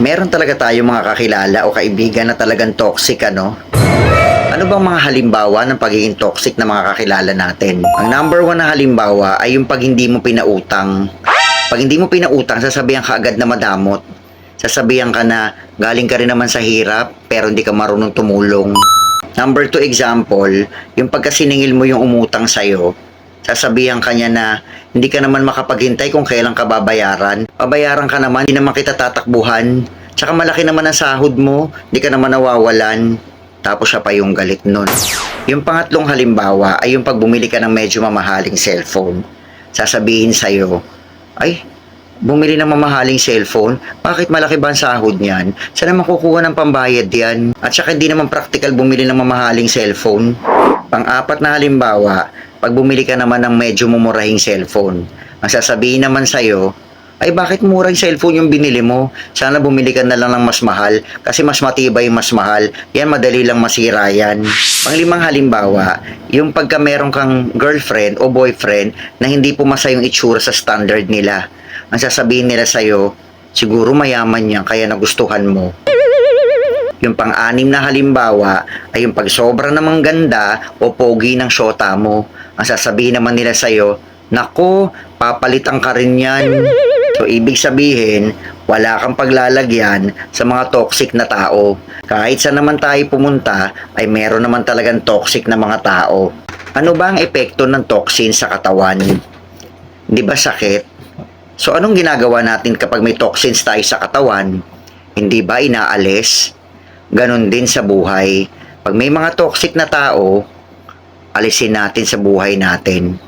Meron talaga tayo mga kakilala o kaibigan na talagang toxic ano? Ano bang mga halimbawa ng pagiging toxic na mga kakilala natin? Ang number one na halimbawa ay yung pag hindi mo pinautang. Pag hindi mo pinautang, sasabihan ka agad na madamot. Sasabihan ka na galing ka rin naman sa hirap pero hindi ka marunong tumulong. Number two example, yung pagkasiningil mo yung umutang sa'yo, sasabihan ka niya na hindi ka naman makapaghintay kung kailan ka babayaran. Babayaran ka naman, hindi naman kita tatakbuhan. Tsaka malaki naman ang sahod mo, hindi ka naman nawawalan. Tapos siya pa yung galit nun. Yung pangatlong halimbawa ay yung pag bumili ka ng medyo mamahaling cellphone. Sasabihin sa'yo, ay, bumili ng mamahaling cellphone, bakit malaki ba ang sahod niyan? Saan naman kukuha ng pambayad yan? At saka hindi naman practical bumili ng mamahaling cellphone. Pang-apat na halimbawa, pag bumili ka naman ng medyo mumurahing cellphone, ang sasabihin naman sa'yo, ay bakit murang cellphone yung binili mo? Sana bumili ka na lang ng mas mahal kasi mas matibay mas mahal. Yan madali lang masira yan. Panglimang halimbawa, yung pagka meron kang girlfriend o boyfriend na hindi pumasa yung itsura sa standard nila. Ang sasabihin nila sa'yo, siguro mayaman yan kaya nagustuhan mo. Yung pang-anim na halimbawa ay yung pag sobra namang ganda o pogi ng syota mo. Ang sasabihin naman nila sa'yo, Nako, papalitan ka rin yan. So, ibig sabihin, wala kang paglalagyan sa mga toxic na tao. Kahit saan naman tayo pumunta, ay meron naman talagang toxic na mga tao. Ano ba ang epekto ng toxin sa katawan? Di ba sakit? So, anong ginagawa natin kapag may toxins tayo sa katawan? Hindi ba inaalis? Ganon din sa buhay. Pag may mga toxic na tao, alisin natin sa buhay natin.